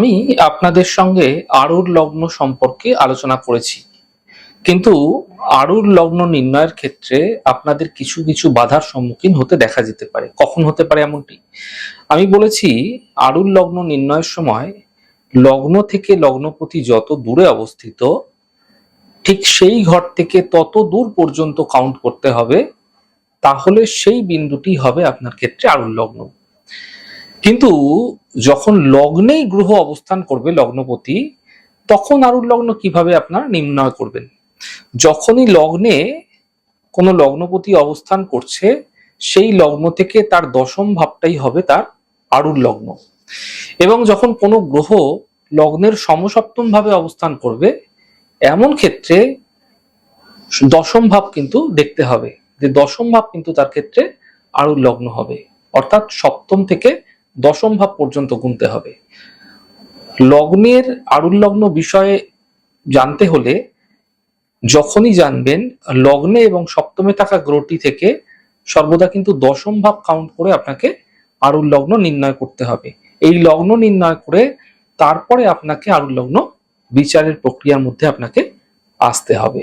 আমি আপনাদের সঙ্গে আরুর লগ্ন সম্পর্কে আলোচনা করেছি। কিন্তু আরুর লগ্ন নির্ণয়ের ক্ষেত্রে আপনাদের কিছু কিছু বাধার সম্মুখীন হতে দেখা যেতে পারে। কখন হতে পারে এমনটি? আমি বলেছি, আরুর লগ্ন নির্ণয়ের সময় লগ্ন থেকে লগ্নপতি যত দূরে অবস্থিত, ঠিক সেই ঘর থেকে তত দূর পর্যন্ত কাউন্ট করতে হবে, তাহলে সেই বিন্দুটি হবে আপনার ক্ষেত্রে আরুর লগ্ন। কিন্তু যখন লগ্নেই গ্রহ অবস্থান করবে লগ্নপতি, তখন আরুর লগ্ন কীভাবে আপনার নির্ণয় করবেন? যখনই লগ্নে কোনো লগ্নপতি অবস্থান করছে, সেই লগ্ন থেকে তার দশম ভাবটাই হবে তার আরুর লগ্ন। এবং যখন কোনো গ্রহ লগ্নের সমসপ্তম ভাবে অবস্থান করবে, এমন ক্ষেত্রে দশম ভাব কিন্তু দেখতে হবে যে দশম ভাব কিন্তু তার ক্ষেত্রে আরুর লগ্ন হবে। অর্থাৎ সপ্তম থেকে দশম ভাব পর্যন্ত গুনতে হবে। লগ্নের আরুর লগ্ন বিষয়ে জানতে হলে যখনই জানবেন, লগ্নে এবং সপ্তমে থাকা গ্রহটি থেকে সর্বদা কিন্তু দশম ভাব কাউন্ট করে আপনাকে আরুর লগ্ন নির্ণয় করতে হবে। এই লগ্ন নির্ণয় করে তারপরে আপনাকে আরুর লগ্ন বিচারের প্রক্রিয়ার মধ্যে আপনাকে আসতে হবে।